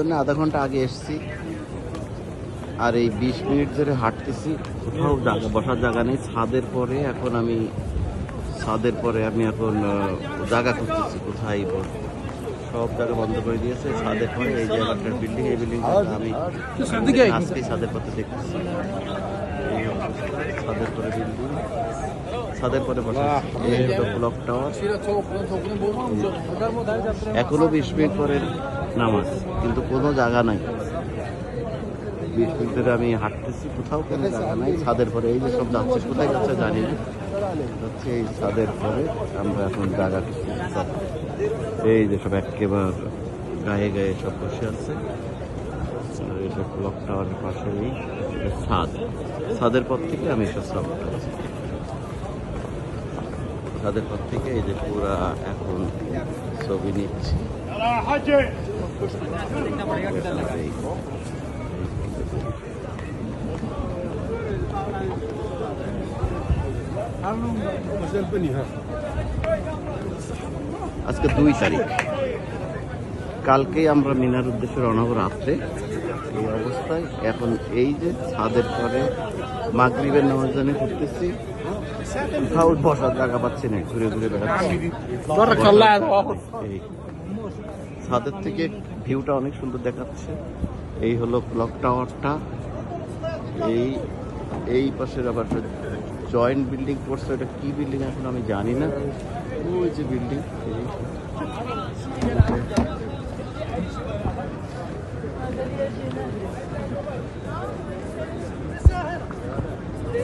জন্য আধা ঘণ্টা আগে এসেছি। আর এই বিশ মিনিট ধরে হাঁটতেছি। কোথাও জায়গা বসার জায়গা নেই। ছাদের পরে এখন আমি ছাদের পরে আমি এখন জায়গা খুঁজতেছি। কোথায় বসবো সব জায়গা বন্ধ করে দিয়েছে। ছাদের পরে এই জায়গাটার বিল্ডিং এই বিল্ডিংটা আমি আজকে ছাদের পথে দেখতেছি। ছাদের পরে বিল্ডিং ছাদের পরে বসা এই হলো ব্লক টাওয়ার এখনও বিশ মিনিট পরে নামাজ কিন্তু কোনো জায়গা নাই। বিশ মিনিট ধরে আমি হাঁটতেছি কোথাও কোনো জায়গা নাই। ছাদের পরে এই যে সব যাচ্ছে কোথায় যাচ্ছে জানি না। হচ্ছে এই ছাদের পরে আমরা এখন জায়গা এই যে সব একেবারে গায়ে গায়ে সব বসে আছে। যে ক্লক টাওয়ারের পাশে এই ছাদ। ছাদের পর থেকে আমি এসব সব করছি। ছাদের পর থেকে এই যে পুরা এখন ছবি নিচ্ছি। আজকে দুই তারিখ। কালকেই আমরা মিনার উদ্দেশ্যে রওনা হব রাত্রে। এই অবস্থায় এখন এই যে ছাদের পরে মাগরিবের নামাজ জানে করতেছি কোথাও বসার জায়গা পাচ্ছি না ঘুরে ঘুরে বেড়াচ্ছি। ছাদের থেকে ভিউটা অনেক সুন্দর দেখাচ্ছে। এই হলো ক্লক টাওয়ারটা এই এই পাশের আবার জয়েন্ট বিল্ডিং করছে ওটা কি বিল্ডিং এখন আমি জানি না। ওই যে বিল্ডিং এই।